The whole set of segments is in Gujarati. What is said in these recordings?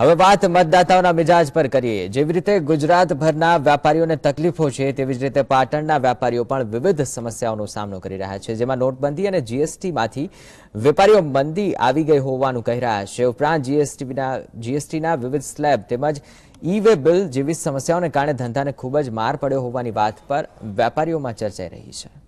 હવે વાત મતદાતાઓના મિજાજ પર કરીએ. જેવી રીતે ગુજરાતભરના વેપારીઓને તકલીફો છે, તેવી જ રીતે પાટણના વેપારીઓ પણ વિવિધ સમસ્યાઓનો સામનો કરી રહ્યા છે, જેમાં નોટબંધી અને જીએસટીમાંથી વેપારીઓ મંદી આવી ગઈ હોવાનું કહી રહ્યા છે. ઉપરાંત જીએસટીના જીએસટીના વિવિધ સ્લેબ તેમજ ઈ વે બિલ જેવી સમસ્યાઓને કારણે ધંધાને ખૂબ જ માર પડ્યો હોવાની વાત પર વેપારીઓમાં ચર્ચાઈ રહી છે.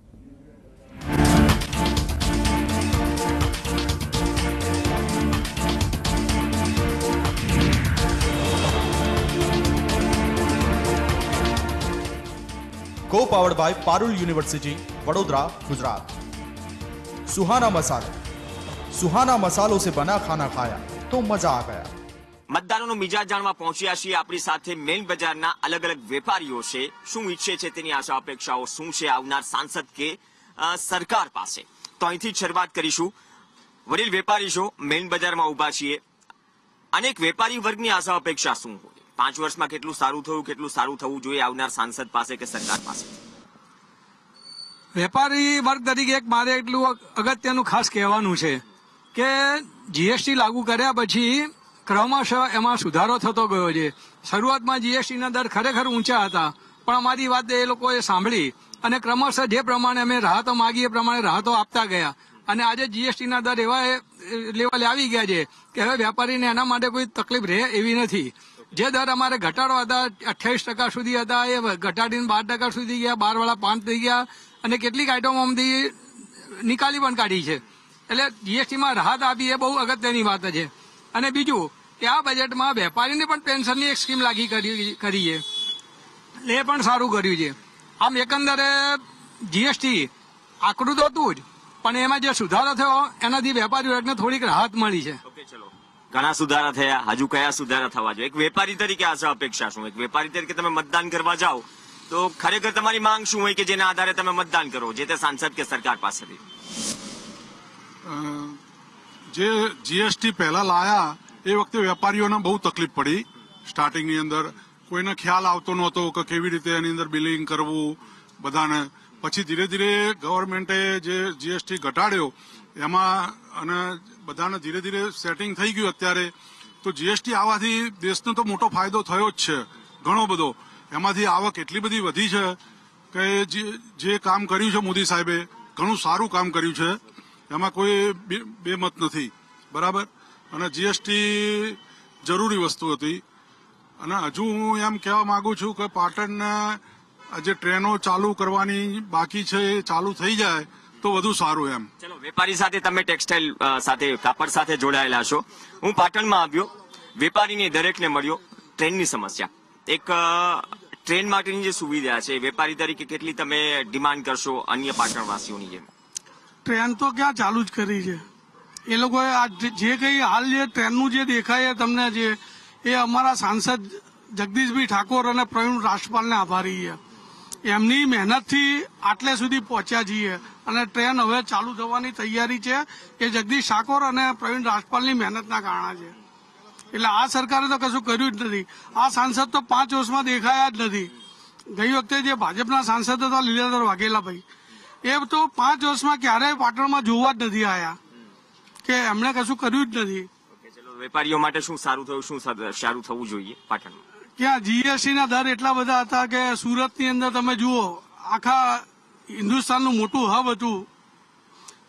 को powered by Parul university Vadodara Gujarat Suhana Masala Suhana मसालों से बना खाना खाया तो मजा आ गया મતદારોનો મિજાજ જાણવા પહોંચ્યા છીએ આપણી સાથે મેઇન બજારના અલગ અલગ વેપારીઓ છે શું ઈચ્છે છે તેની આશા અપેક્ષાઓ શું છે આવનાર સાંસદ કે અ, સરકાર પાસે તો અહીંથી જ શરૂઆત કરીશું વડીલ વેપારી છો મેઇન બજારમાં ઊભા છીએ અનેક વેપારી વર્ગની આશા અપેક્ષા શું હોય પાંચ વર્ષમાં કેટલું સારું થયું, કેટલું સારું થવું જોઈએ આવનાર સાંસદ પાસે કે સરકાર પાસે? વેપારી વર્ગ તરીકે એક મારે એટલું અગત્યનું ખાસ કહેવાનું છે કે જીએસટી લાગુ કર્યા પછી ક્રમશઃ એમાં સુધારો થતો ગયો છે. શરૂઆતમાં જીએસટીના દર ખરેખર ઊંચા હતા, પણ અમારી વાત એ લોકોએ સાંભળી અને ક્રમશઃ જે પ્રમાણે અમે રાહતો માગી એ પ્રમાણે રાહતો આપતા ગયા. અને આજે જીએસટીના દર એવા લેવલે આવી ગયા છે કે હવે વેપારીને એના માટે કોઈ તકલીફ રહે એવી નથી. જે દર અમારે ઘટાડવા હતા, અઠ્યાવીસ ટકા સુધી હતા, એ ઘટાડીને બાર ટકા સુધી ગયા બાર વાળા પાંચ થઈ ગયા, અને કેટલીક આઈટમોમાંથી નિકાલી પણ કાઢી છે. એટલે જીએસટીમાં રાહત આપી એ બહુ અગત્યની વાત છે. અને બીજું કે આ બજેટમાં વેપારીને પણ પેન્શનની એક સ્કીમ લાગી કરી છે. એ પણ સારું કર્યું છે. આમ એકંદરે જીએસટી આકરું તો હતું જ, પણ એમાં જે સુધારો થયો, એનાથી વેપારી વર્ગને થોડીક રાહત મળી છે. ઘણા સુધારા થયા, હજુ કયા સુધારા થવા જોઈએ? એક વેપારી તરીકે આશા અપેક્ષા શું? એક વેપારી તરીકે તમે મતદાન કરવા જાઓ, તો ખરેખર તમારી માંગ શું હોય કે જેના આધારે તમે મતદાન કરો, જે તે સાંસદ કે સરકાર પાસેથી? જે જીએસટી પહેલા લાયા, એ વખતે વેપારીઓને બહુ તકલીફ પડી. સ્ટાર્ટિંગની અંદર કોઈને ખ્યાલ આવતો નહોતો કે કેવી રીતે એની અંદર બિલિંગ કરવું, બધાને. પછી ધીરે ધીરે ગવર્મેન્ટે જે જીએસટી ઘટાડ્યો એમાં અને બધાને ધીરે ધીરે સેટિંગ થઈ ગયું અત્યારે. તો જીએસટી આવવાથી દેશને તો મોટો ફાયદો થયો જ છે, ઘણો બધો. એમાંથી આવક એટલી બધી વધી છે કે જે- કામ કર્યું છે મોદી સાહેબે, ઘણું સારું કામ કર્યું છે. એમાં કોઈ બે- બેમત નથી. બરાબર? અને જીએસટી જરૂરી વસ્તુ હતી. અને હજુ હું એમ કહેવા માંગુ છું કે પાટણના જે ટ્રેનો ચાલુ કરવાની બાકી છે, એ ચાલુ થઈ જાય. તો વધુ સારું એમ. ચલો વેપારી સાથે તમે ટેક્સટાઇલ સાથે કાપડ સાથે જોડાયેલા છો. હું પાટણમાં આવ્યો. વેપારીને દરેકને મળ્યો. ટ્રેનની સમસ્યા. એક ટ્રેન માટેની જે સુવિધા છે વેપારી તરીકે કેટલી તમે ડિમાન્ડ કરશો અન્ય પાટણવાસીઓની જેમ? ટ્રેન તો ક્યાં ચાલુ જ કરી છે. એ લોકોએ આ જે કઈ હાલ જે ટ્રેનનું જે દેખાય તમને જે એ અમારા સાંસદ જગદીશભાઈ ઠાકોર અને પ્રવીણ રાજપાલને આભારી છે. એમની મહેનતથી આટલે સુધી પહોંચ્યા છીએ. અને ટ્રેન હવે ચાલુ થવાની તૈયારી છે એ જગદીશ ઠાકોર અને પ્રવીણ રાજપાલની મહેનતના કારણે છે. એટલે આ સરકારે તો કશું કર્યું જ નથી. આ સાંસદ તો પાંચ વર્ષમાં દેખાયા જ નથી. ગઈ વખતે જે ભાજપના સાંસદ હતા લીલાધર વાઘેલાભાઈ, એ તો પાંચ વર્ષમાં ક્યારેય પાટણમાં જોવા જ નથી આયા. કે એમણે કશું કર્યું જ નથી. વેપારીઓ માટે શું સારું થયું, શું સારું થવું જોઈએ પાટણમાં. ત્યાં જીએસટી ના દર એટલા બધા હતા કે સુરતની અંદર તમે જુઓ, આખા હિન્દુસ્તાનનું મોટું હબ હતું.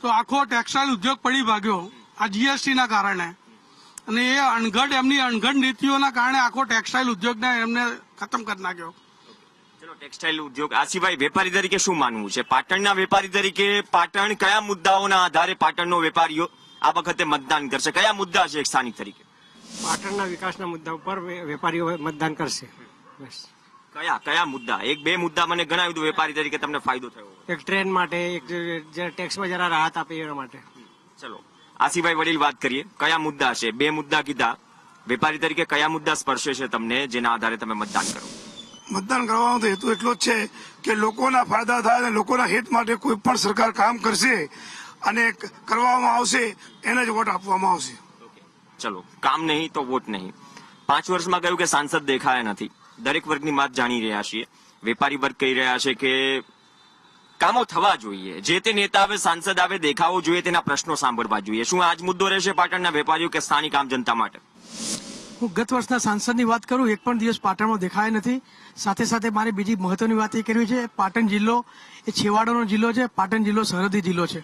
તો આખો ટેક્સટાઇલ ઉદ્યોગ પડી ભાગ્યો આ જીએસટી ના કારણે. અને એ અણઘડ, એમની અણઘડ નીતિઓના કારણે આખો ટેક્સટાઇલ ઉદ્યોગને એમને ખતમ કરી નાખ્યો. ટેક્સટાઇલ ઉદ્યોગ. આ વેપારી તરીકે શું માનવું છે? પાટણના વેપારી તરીકે પાટણ કયા મુદ્દાઓના આધારે પાટણનો વેપારીઓ આ વખતે મતદાન કરશે? કયા મુદ્દા છે એક સ્થાનિક તરીકે? પાટણના વિકાસના મુદ્દા ઉપર વેપારીઓ મતદાન કરશે. બસ. કયા કયા મુદ્દા? એક બે મુદ્દા મને ગણાવી દો વેપારી તરીકે તમને ફાયદો થયો એક ટ્રેન માટે એક ટેક્સમાં જરા રાહત આપે એના માટે. ચલો. આ વડીલ વાત કરીએ. કયા મુદ્દા છે? બે મુદ્દા કીધા. વેપારી તરીકે કયા મુદ્દા સ્પર્શે છે તમને જેના આધારે તમે મતદાન કરો? મતદાન કરવાનો તો હેતુ એટલો જ છે કે લોકોના ફાયદા થાય અને લોકોના હિત માટે કોઈ પણ સરકાર કામ કરશે અને કરવામાં આવશે એને જ વોટ આપવામાં આવશે. ચલો, કામ નહીં તો વોટ નહીં. પાંચ વર્ષમાં કહ્યું કે સાંસદ દેખાયા નથી. દરેક વર્ગની વાત જાણી રહ્યા છીએ. વેપારી વર્ગ કહી રહ્યા છે કે કામો થવા જોઈએ. જે તે નેતા આવે, સાંસદ આવે, દેખાવો જોઈએ, તેના પ્રશ્નો સાંભળવા જોઈએ. શું આજ મુદ્દો રહેશે પાટણના વેપારીઓ કે સ્થાનિક આમ જનતા માટે? હું ગત વર્ષના સાંસદની વાત કરું, એક પણ દિવસ પાટણમાં દેખાયા નથી. સાથે સાથે મારે બીજી મહત્વની વાત એ કરવી છે, પાટણ જિલ્લો એ છેવાડાનો જિલ્લો છે, પાટણ જિલ્લો સરહદી જિલ્લો છે.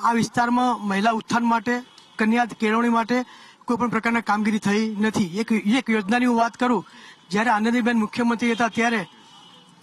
આ વિસ્તારમાં મહિલા ઉત્થાન માટે, કન્યા કેળવણી માટે કોઈ પણ પ્રકારના કામગીરી થઈ નથી. એક એક યોજનાની હું વાત કરું, જ્યારે આનંદીબેન મુખ્યમંત્રી હતા ત્યારે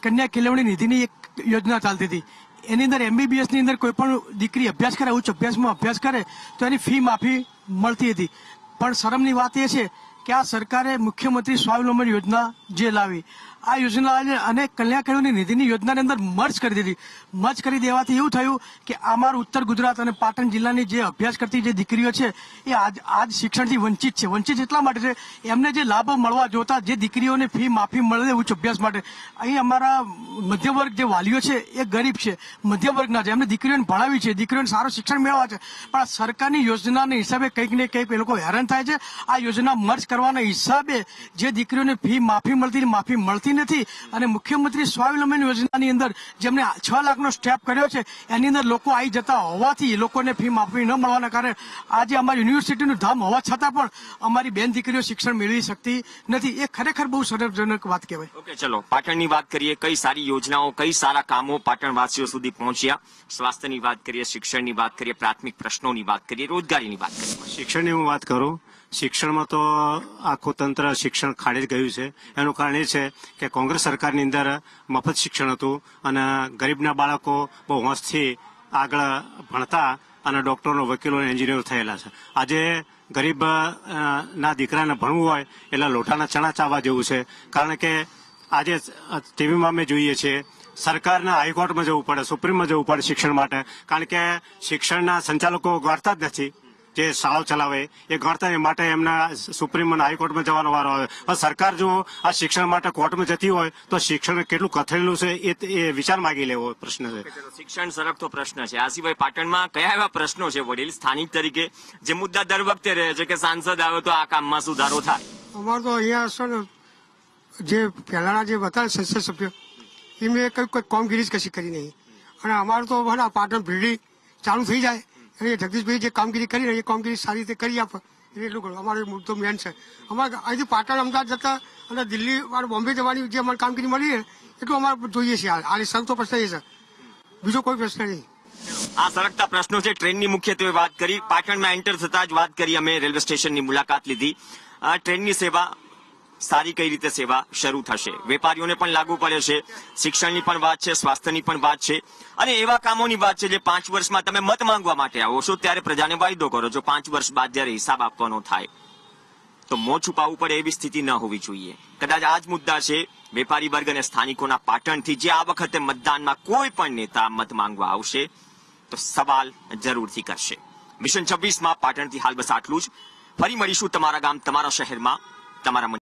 કન્યા કેળવણી નિધિની એક યોજના ચાલતી હતી. એની અંદર એમબીબીએસની અંદર કોઈ પણ દીકરી અભ્યાસ કરે, ઉચ્ચ અભ્યાસમાં અભ્યાસ કરે, તો એની ફી માફી મળતી હતી. પણ શરમની વાત એ છે કે આ સરકારે મુખ્યમંત્રી સ્વાવલંબન યોજના જે લાવી આ યોજના અને કલ્યાણકારીઓની નિધિની યોજનાની અંદર મર્જ કરી દીધી. મર્જ કરી દેવાથી એવું થયું કે અમારું ઉત્તર ગુજરાત અને પાટણ જિલ્લાની જે અભ્યાસ કરતી જે દીકરીઓ છે, એ આજ આજ શિક્ષણથી વંચિત છે. વંચિત એટલા માટે છે, એમને જે લાભો મળવા જોતા જે દીકરીઓને ફી માફી મળે ઉચ્ચ અભ્યાસ માટે. અહીં અમારા મધ્યમ વર્ગ જે વાલીઓ છે, એ ગરીબ છે. મધ્યમ વર્ગના છે. એમને દીકરીઓને ભણાવી છે. દીકરીઓને સારું શિક્ષણ મેળવવા છે. પણ સરકારની યોજનાના હિસાબે કંઈક ને કંઈક એ લોકો હેરાન થાય છે. આ યોજના મર્જ કરવાના હિસાબે જે દીકરીઓને ફી માફી મળતી માફી મળતી નથી અને મુખ્યમંત્રી સ્વાવલંબન યોજનાની અંદર જેમને છ લાખનો સ્ટેપ કર્યો છે એની અંદર લોકો આવી જતા હોવાથી લોકોને ફી માફી ન મળવાના કારણે આજે અમારી યુનિવર્સિટીનું ધામ હોવા છતાં પણ અમારી બેન દીકરીઓ શિક્ષણ મેળવી શકતી નથી. એ ખરેખર બહુ સરજનક વાત કહેવાય. ઓકે ચલો. પાટણની વાત કરીએ. કઈ સારી યોજનાઓ કઈ સારા કામો પાટણવાસીઓ સુધી પહોંચ્યા? સ્વાસ્થ્યની વાત કરીએ શિક્ષણની વાત કરીએ પ્રાથમિક પ્રશ્નોની વાત કરીએ રોજગારીની વાત કરીએ. શિક્ષણની હું વાત કરું શિક્ષણમાં તો આખું તંત્ર શિક્ષણ ખાડે જ ગયું છે. એનું કારણ એ છે કે કોંગ્રેસ સરકારની અંદર મફત શિક્ષણ હતું અને ગરીબના બાળકો બહુ હોંશથી આગળ ભણતા અને ડૉક્ટરનો વકીલો અને એન્જિનિયરો થયેલા છે. આજે ગરીબ ના દીકરાને ભણવું હોય એટલે લોટાના ચણા ચાવવા જેવું છે. કારણ કે આજે ટીવીમાં અમે જોઈએ છીએ, સરકારના હાઈકોર્ટમાં જવું પડે, સુપ્રીમમાં જવું પડે શિક્ષણ માટે. કારણ કે શિક્ષણના સંચાલકો ગણતા જ નથી. જે શાળાઓ ચલાવે એ ગણતા એ માટે એમના સુપ્રીમ અને હાઈકોર્ટમાં જવાનો વારો આવે. સરકાર જો આ શિક્ષણ માટે કોર્ટમાં જતી હોય તો શિક્ષણ કેટલું કથળેલું છે એ એ વિચાર માગી લેવો પ્રશ્ન છે. શિક્ષણ સરકતો પ્રશ્ન છે. આ સિવાય પાટણમાં કયા એવા પ્રશ્નો છે વડીલ? સ્થાનિક તરીકે જે મુદ્દા દર વખતે રહે છે કે સાંસદ આવે તો આ કામમાં સુધારો થાય. અમારે તો અહીંયા છે ને જે પહેલાના જે હતા સંસદ સભ્યો એ મેં કઈ કોઈ કામગીરી જ કશી કરી નહીં. અને અમારે તો પાટણ ભીડી ચાલુ થઈ જાય. અને એ જગદીશભાઈ જે કામગીરી કરી રહી, એ કામગીરી સારી રીતે કરી આપે. એટલે એટલું કરું અમારો મુદ્દો મેન છે. અમારે અહીંથી પાટણ અમદાવાદ જતા અને દિલ્હી અને બોમ્બે જવાની જે અમારે કામગીરી મળી રહે, એટલું અમારે જોઈએ છે હાલ. હાલ સર તો પ્રશ્ન છે. બીજો કોઈ પ્રશ્ન નહીં. આ સરકતા પ્રશ્નો છે. ટ્રેનની મુખ્યત્વે વાત કરી. પાટણમાં એન્ટર થતા જ વાત કરી. અમે રેલવે સ્ટેશનની મુલાકાત લીધી. આ ટ્રેનની સેવા સારી કઈ રીતે સેવા શરૂ થશે? વેપારીઓને પણ લાગુ પડે છે, શિક્ષણની પણ વાત છે, સ્વાસ્થ્યની પણ વાત છે. અને એવા કામોની વાત છે જે પાંચ વર્ષમાં તમે મત માંગવા માટે આવો છો, ત્યારે પ્રજાને વાયદો કરો. છો પાંચ વર્ષ બાદ જયારે હિસાબ આપવાનો થાય, તો મોં છુપાવવું પડે એવી સ્થિતિ ન હોવી જોઈએ. કદાચ આ જ મુદ્દા છે, વેપારી વર્ગ અને સ્થાનિકોના પાટણથી જે આ વખતે મતદાનમાં કોઈ પણ નેતા મત માંગવા આવશે, તો સવાલ જરૂરથી કરશે. મિશન છવ્વીસમાં પાટણથી હાલ બસ આટલું જ. ફરી મળીશું તમારા ગામ, તમારા શહેરમાં. તમારા